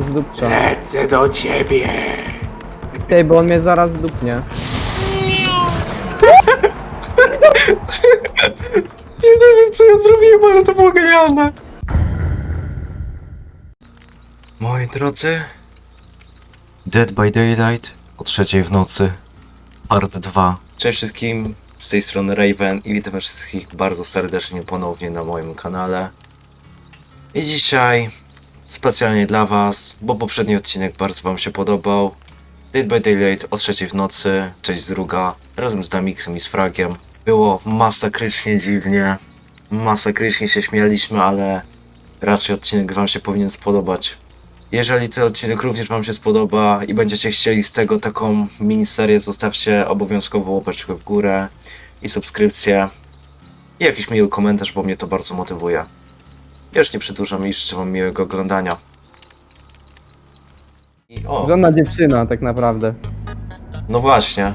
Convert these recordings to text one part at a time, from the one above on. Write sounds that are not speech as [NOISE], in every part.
Zdupcza. Lecę do ciebie! Tej, bo on mnie zaraz zdupnie. Ja [LAUGHS] nie wiem co ja zrobiłem, ale to było genialne. Moi drodzy, Dead by Daylight o trzeciej w nocy, part 2. Cześć wszystkim, z tej strony Raven i witam was wszystkich bardzo serdecznie ponownie na moim kanale. I dzisiaj specjalnie dla was, bo poprzedni odcinek bardzo wam się podobał. Dead by Daylight o trzeciej w nocy, część druga, razem z Damixem i z Fragiem. Było masakrycznie dziwnie, masakrycznie się śmialiśmy, ale raczej odcinek wam się powinien spodobać. Jeżeli ten odcinek również wam się spodoba i będziecie chcieli z tego taką miniserię, zostawcie obowiązkowo łapeczkę w górę i subskrypcję i jakiś miły komentarz, bo mnie to bardzo motywuje. Ja już nie przedłużam i życzę wam miłego oglądania. I o, Żadna dziewczyna tak naprawdę. no właśnie.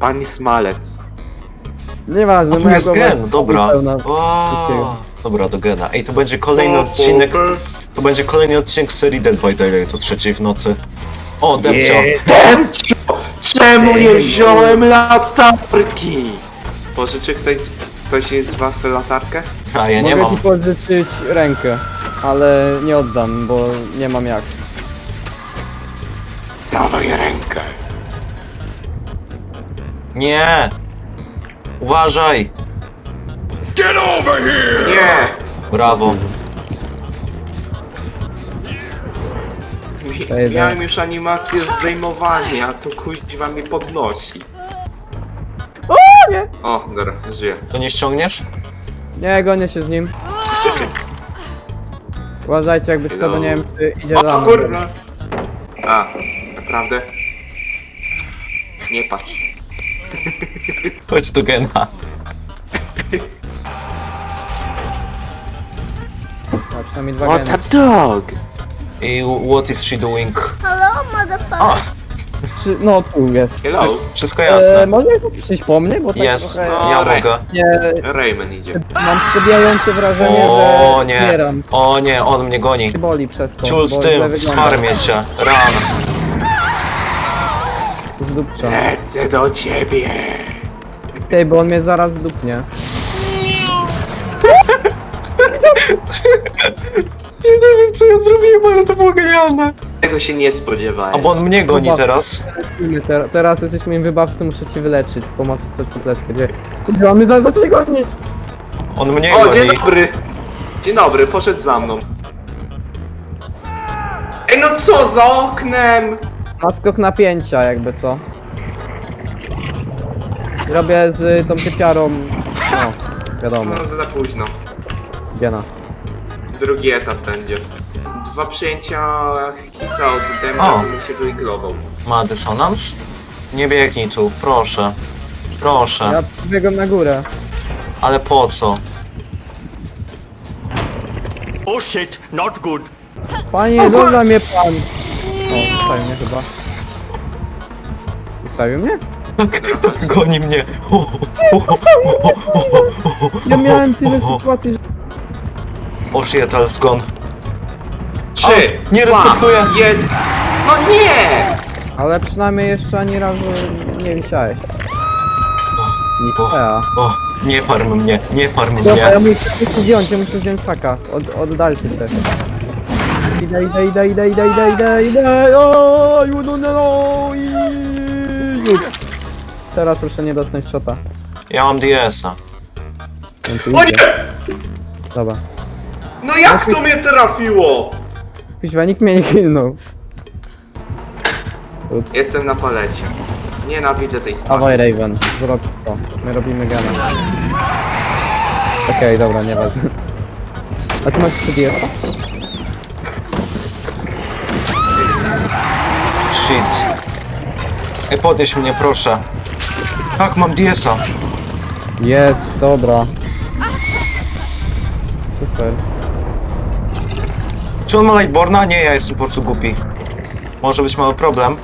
Pani Smalec. Nieważne, A tu moja jest głowa gen, dobra. pełna O, wszystkiego. dobra, do gena. Ej, to będzie kolejny odcinek. To będzie kolejny odcinek z serii Dead by Daylight o trzeciej w nocy. O. Demcio! Czemu nie wziąłem latarki? Pożyczy ktoś, ktoś z was latarkę? A ja nie Mogę mam. ci pożyczyć rękę, ale nie oddam, bo nie mam jak. Dawaj rękę. Nie! Uważaj! Nie! Brawo. Mi- Ej, Miałem już animację zdejmowania, a tu kuźwa mnie podnosi. O nie! O, dobra, żyję. To nie ściągniesz? Nie, gonię się z nim. Uważajcie, jakby co, bo nie wiem, czy idzie za O mną. kurwa! A, naprawdę? Nie patrz. [LAUGHS] Chodź do gena. A, przynajmniej dwa What geny. a dog! I what is she doing? Hello, motherfucker. A, Trzy, no tu jest. Hello! wszystko, wszystko E, jasne. może przyjść po mnie, bo tak Jest, trochę ja mogę. nie, Rayman idzie. mam przebijające wrażenie, O że nie, zbieram. o nie, on mnie goni. Boli przez to, Ciul z bo tym, źle wygląda. cię. Ran. Zdupcza. Lecę do ciebie! Tej, bo on mnie zaraz zdupnie. [LAUGHS] Nie wiem co ja zrobiłem, ale to było genialne. Tego się nie spodziewałem. A bo on mnie goni teraz. Lecimy, Ter teraz jesteś moim wybawcą, muszę cię wyleczyć. Pomocy coś po. Gdzie? Kurwa, mnie zaraz zaczęli gonić! On mnie O, goni. dzień dobry! Dzień dobry, poszedł za mną. Ej, no co za oknem? Ma skok napięcia, jakby co. Robię z tą typiarą. No, wiadomo, No za późno. Giena. Drugi etap będzie. Dwa przyjęcia hita od O. Demka, bym się wyiglował. Ma dysonans? Nie biegnij tu, proszę. Proszę. Ja biegam na górę. Ale po co? Oh shit, not good. Panie, zostaw mnie pan! O, zostawił mnie chyba. Zostawił mnie? Tak, [LAUGHS] tak goni mnie. Ja miałem tyle [LAUGHS] sytuacji, że... O shit, ale skąd? Trzy! Nie dwa, respektuję. Jed... No nie! Ale przynajmniej jeszcze ani razu nie wisiałeś. Nic O, fea. o, nie farm mnie, nie farm Dobra, ja mnie. muszę zdjąć, ja muszę zdjąć haka. Od, oddalcie też. Idę, idę, idę, idę, idę, idę, idę, idę, o, no, no, no, i... Już. Teraz proszę nie dostać shota. Ja mam DS-a. O nie! Dobra. No jak to mnie trafiło? Kuźwa, nikt mnie nie kilnął. Ups. Jestem na palecie. Nienawidzę tej Dawaj spacji. Raven, zrób to. My robimy gana. Okej, dobra, nieważne. A ty masz 30? Shit. Ej, podnieś mnie, proszę. Tak, mam DS-a. Jest, dobra. Super. Czy on ma Lightborna? Nie, ja jestem po prostu głupi. Może być mały problem.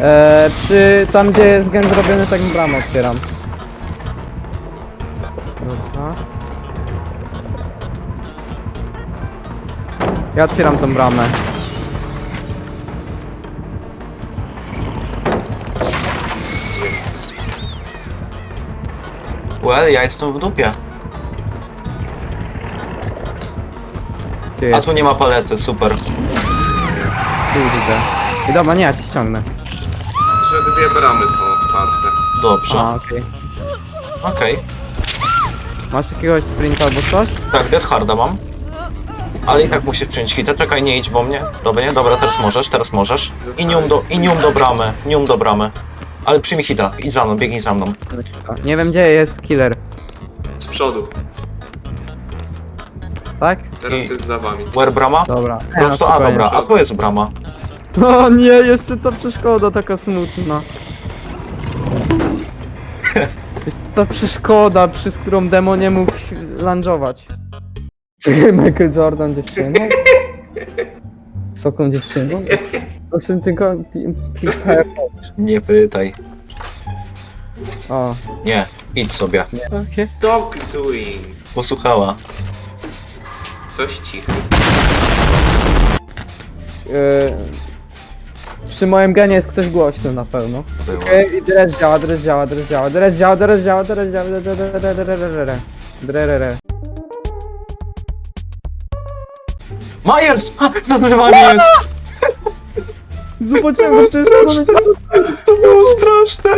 Eee, przy tam gdzie jest gen zrobiony, tak bramę otwieram. Dobra. Ja otwieram tą bramę. Well, ja jestem w dupie. Gdzie A tu nie ma palety, super. Tu widzę. I dobra, nie, ja cię ściągnę. Że dwie bramy są otwarte. Dobrze. A, okej. Okej. Masz jakiegoś sprinta albo coś? Tak, Dead Harda mam. Ale i tak musisz przyjąć hita. Czekaj, nie idź, bo mnie. Dobra, nie? Dobra, teraz możesz, teraz możesz. I nie um do, i nie um do bramy, nie um do bramy. Ale przyjmij hita, idź za mną, biegnij za mną. Nie wiem gdzie jest killer. Z przodu. Tak? Teraz I- jest za wami. Where brama? Dobra. Prosto, a spokojnie. dobra, a tu jest brama. O nie, jeszcze ta przeszkoda taka smutna. [LAUGHS] Ta przeszkoda, przez którą demo nie mógł lunge'ować. Czekaj, Michael Jordan dziewczyną? [LAUGHS] Soką dziewczyną? Proszę tylko... pi- pi- Nie pytaj. O, Nie, idź sobie. Dog doing. Posłuchała. Ktoś cichy. yy, przy moim genie jest ktoś głośny na pewno. Było. Okej, i dres działa, dres działa, dres działa, dres działa, dres działa, dres działa, dres działa, dres działa, dres działa. Myers! Ha, Za drzewami jest! Zobaczyłem, że to jest straszne. To było straszne!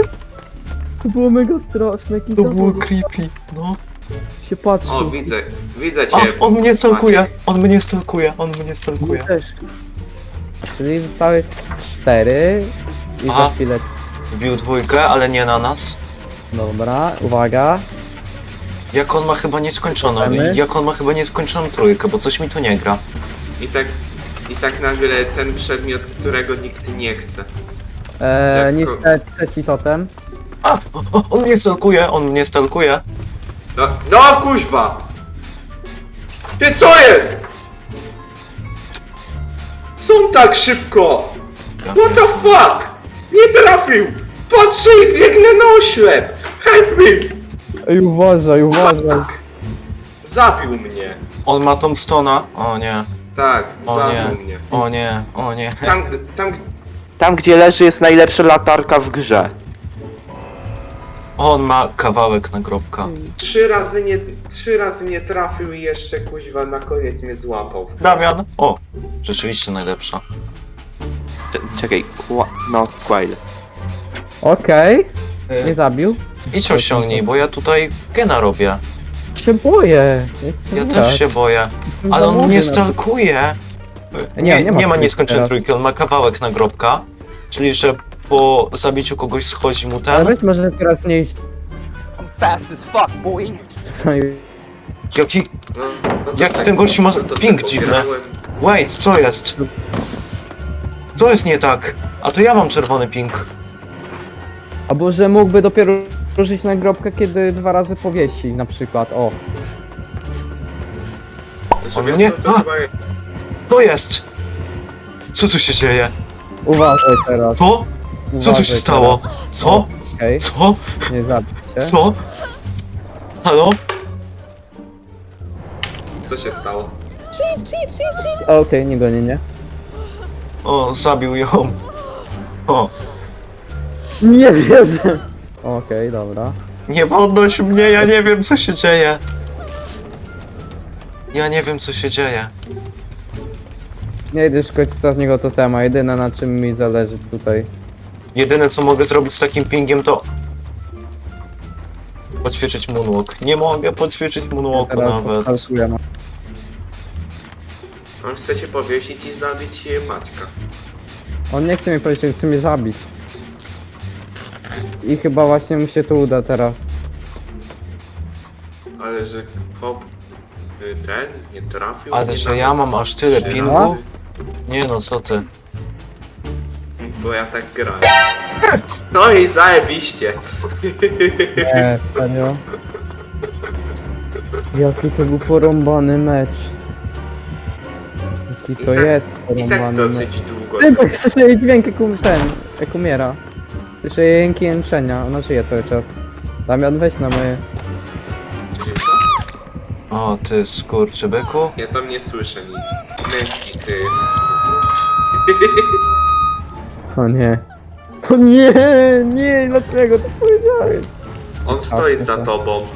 To było mega straszne, jaki To było creepy, no. Się patrzył. O, widzę. Widzę cię. A, on mnie stalkuje, Maciek. on mnie stalkuje, on mnie Mi stalkuje. też. Czyli zostały cztery i Aha. za chwilę. Wbił dwójkę, ale nie na nas. Dobra, uwaga. Jak on ma chyba nieskończoną, Mamy? jak on ma chyba nieskończoną trójkę, bo coś mi tu nie gra. I tak, I tak nagle ten przedmiot, którego nikt nie chce. Eee, Jak- niestety trzeci totem. A! O, o, on mnie stalkuje, on mnie stalkuje. No, no kuźwa! Ty co jest? Są tak szybko! What the fuck? Nie trafił! Patrzę i biegnę na oślep! Help me! Ej, uważaj, uważaj. Zabił mnie! On ma Tombstona. O nie, Tak, o zabił nie, mnie. o nie, o nie. Tam, tam, [LAUGHS] Tam, gdzie leży, jest najlepsza latarka w grze. On ma kawałek nagrobka. trzy razy nie, trzy razy nie trafił i jeszcze kuźwa na koniec mnie złapał. Damian! O! Rzeczywiście najlepsza. Cze- Czekaj, Qua- no, Quailes. Okej, nie Y, zabił. idź osiągnij, bo ja tutaj gena robię. Się boję. Nie chcę Ja grać. też się boję. Ale on mnie stalkuje. Nie, Nie, nie nie, ma ma nieskończonej teraz. trójki, on ma kawałek nagrobka. Czyli, że po zabiciu kogoś schodzi mu Ale ten. być może teraz nie iść. Fast as fuck, boy. Jaki. No, no to Jak ten gościu ma ping dziwny. pobierałem. Wait, co jest? Co jest nie tak? A to ja mam czerwony ping. Albo że mógłby dopiero ruszyć na grobkę, kiedy dwa razy powiesi, na przykład. O. Wiesz co, to A! chyba... Co jest? Co tu się dzieje? Uważaj teraz. Co? Co tu się stało? Co? Okej, Co? nie zabijcie. [LAUGHS] Co? Halo? Co się stało? Okej, nie gonię, nie? O, zabił ją. O, Nie wierzę. Okej, dobra. nie podnoś mnie, ja nie wiem co się dzieje. Ja nie wiem co się dzieje. Nie idę szukać ostatniego totema, jedyne na czym mi zależy tutaj. Jedyne co mogę zrobić z takim pingiem to... Poćwiczyć moonwalk. Nie mogę poćwiczyć moonwalku Teraz nawet. kalkuję, no. On chce cię powiesić i zabić e, Maćka. On nie chce mnie powiedzieć, chce mnie zabić. I chyba właśnie mu się to uda teraz. Ale że hop... y, Ten nie trafił. Ale nie że nawet ja mam aż tyle trzy pingu? razy. Nie no, co ty. Bo ja tak grałem. [LAUGHS] No i zajebiście. Nie, serio? Jaki to był porąbany mecz. Jaki to I tak- jest I tak porąbany mecz. dosyć długo. Ty, bo słyszę jej dźwięk jak um, ten, jak umiera. Słyszę jej jęki jęczenia, ona żyje cały czas. Damian, weź na moje... O, ty skurczybyku. Ja tam nie słyszę nic. Męski ty jest. [LAUGHS] O nie. O nie, nie, dlaczego to powiedziałeś? On stoi za tobą.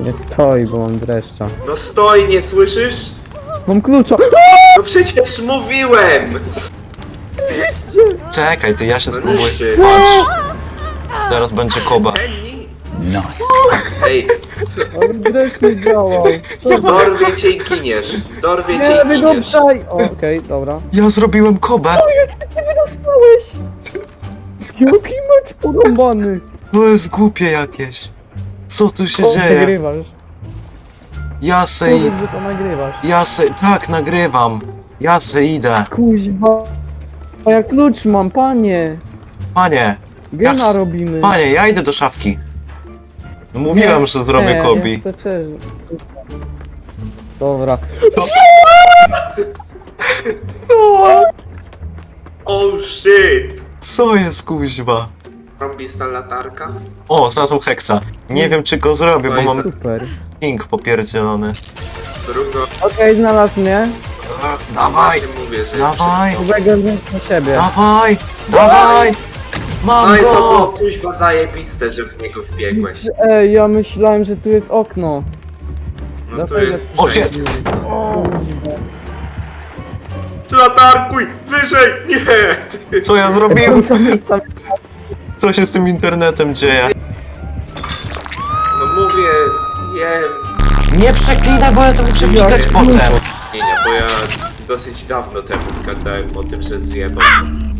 Nie stoi, bo mam dreszcza. No stoi, nie słyszysz? Mam klucza! No przecież mówiłem! Czekaj, ty ja się No spróbuję. Patrz. Zaraz będzie koba. Penny? Ej, On dreszcz nie działał. dorwie cię i giniesz. Dorwie cię Nie, i giniesz. Okej, dobra. Ja zrobiłem kobę! Nie wydostałeś! Jaki mecz porąbany! To jest głupie jakieś. Co tu się dzieje? nagrywasz. Ja se Powiedz, idę. że to nagrywasz. Ja se... Tak, nagrywam. Ja se idę. Kuźba. A ja klucz mam, panie! Panie, Gena Jak robimy. panie, ja idę do szafki. No mówiłem, Nie, że zrobię nie, kobi. Ja chcę przeżyć. Dobra. [LAUGHS] Oh shit! Co jest kuźwa? Robisz ta latarka? O, znalazłem heksa. Nie wiem czy go zrobię, bo mam Super. ping popierdzielony. Drugo. Okej, znalazł mnie. E, Dawaj, Właśnie mówię, że dawaj, Uwagę na siebie. dawaj, dawaj! Mam Oj, to było go! kuźwa zajebiste, że w niego wbiegłeś. Ej, ja myślałem, że tu jest okno. No to Dlatego- jest... O, shit. Latarkuj! Wyżej! Nie! Co ja zrobiłem? [LAUGHS] Co się z tym internetem dzieje? No mówię, wiem, Nie przeklinaj, bo ja to muszę klikać potem. Nie, bo ja dosyć dawno temu gadałem o tym, że zjebał.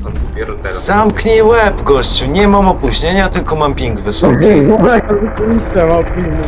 On dopiero teraz. Zamknij łeb, gościu. Nie mam opóźnienia, tylko mam ping wysoki. Dobra, ja rzeczywiście mam film.